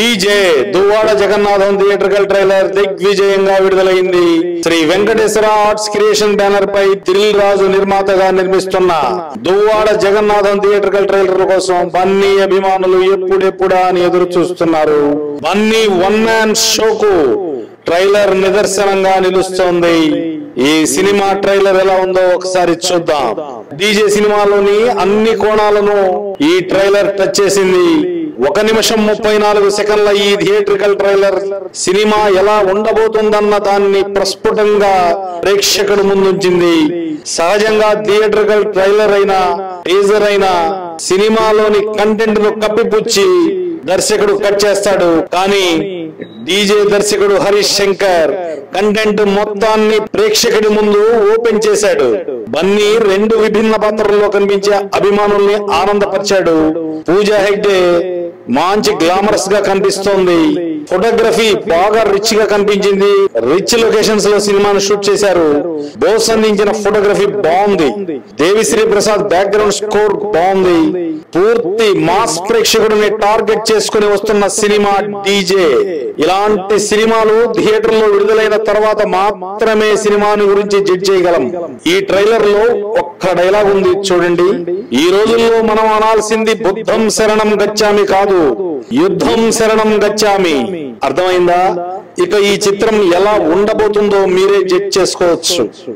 DJ Duvvada Jagannadham theatrical trailer దిగ్విజయంగా విడుదలైంది. Sri Venkateswara arts creation banner పై దిల్ రాజు నిర్మాతగా నిర్మిస్తున్న దువ్వాడ జగన్నాథం థియేటర్కల్ ట్రైలర్ కోసం బన్నీ అభిమానులు ఎప్పుడెప్పుడా అని ఎదురు చూస్తున్నారు బన్నీ వన్ మ్యాన్ షోకు ట్రైలర్ నిదర్శనంగా నిలుస్తోంది. ఈ సినిమా ట్రైలర్ ఎలా ఉందో ఒకసారి చూద్దాం. డీజే సినిమాలోని అన్ని కోణాలను ఈ ట్రైలర్ టచ్ చేసింది ఒక నిమిషం ముప్పై నాలుగు సెకండ్ల ఈ థియేట్రికల్ ట్రైలర్ సినిమా ఎలా ఉండబోతుందన్న దాన్ని ప్రస్ఫుటంగా ప్రేక్షకుడు ముందుంచింది. సహజంగా థియేట్రికల్ ట్రైలర్ అయినా టీజర్ అయినా సినిమాలోని కంటెంట్ను కప్పిపుచ్చి దర్శకుడు కట్ చేస్తాడు. కానీ డీజే దర్శకుడు హరీష్ శంకర్ కంటెంట్ మొత్తాన్ని ప్రేక్షకుడి ముందు ఓపెన్ చేశాడు. బన్నీ రెండు విభిన్న పాత్రల్లో కనిపించే అభిమానుల్ని ఆనందపరిచాడు. పూజా హెగ్డే మంచి గ్లామరస్గా కనిపిస్తోంది. ఫోటోగ్రఫీ బాగా రిచ్గా కనిపించింది. రిచ్ లొకేషన్స్లో సినిమాను షూట్ చేశారు. బోస్ అందించిన ఫోటోగ్రఫీ బాగుంది. దేవిశ్రీ ప్రసాద్ బ్యాక్గ్రౌండ్ స్కోర్ బాగుంది. పూర్తి మాస్ ప్రేక్షకుడిని టార్గెట్ చేసుకుని వస్తున్న సినిమా డీజే ఇలాంటి సినిమాలు థియేటర్లో విడుదలైన తర్వాత మాత్రమే సినిమాని గురించి జడ్జ్ చేయగలం. ఈ ట్రైలర్లో ఒక్క డైలాగ్ ఉంది చూడండి. ఈ రోజుల్లో మనం అనాల్సింది బుద్ధం శరణం గచ్చామి కాదు. యుద్ధం శరణం గచ్చామి. అర్థమైందా? ఇక ఈ చిత్రం ఎలా ఉండబోతుందో మీరే జడ్జ్ చేసుకోవచ్చు.